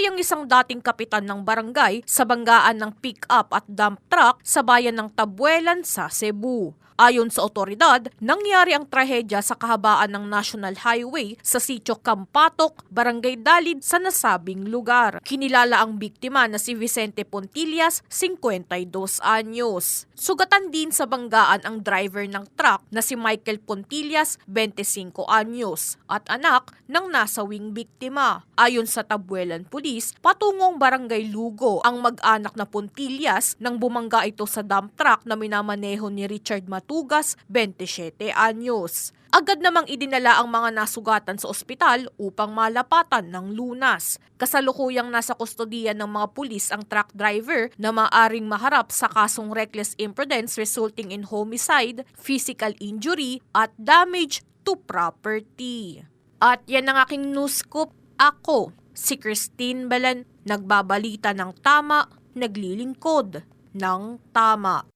Namatay ang isang dating kapitan ng barangay sa banggaan ng pick-up at dump truck sa bayan ng Tabuelan sa Cebu. Ayon sa otoridad, nangyari ang trahedya sa kahabaan ng National Highway sa sitio Kampatok, Barangay Dalid sa nasabing lugar. Kinilala ang biktima na si Vicente Pontillas, 52 anyos. Sugatan din sa banggaan ang driver ng truck na si Michael Pontillas, 25 anyos, at anak ng nasawing biktima. Ayon sa Tabuelan Police, patungong Barangay Lugo ang mag-anak na Pontillas nang bumangga ito sa dump truck na minamaneho ni Richard Matugas, 27 anyos. Agad namang idinala ang mga nasugatan sa ospital upang malapatan ng lunas. Kasalukuyang nasa kustodiya ng mga pulis ang truck driver na maaring maharap sa kasong reckless imprudence resulting in homicide, physical injury at damage to property. At yan ang aking news scoop. Ako, si Christine Belen, nagbabalita ng tama, naglilingkod ng tama.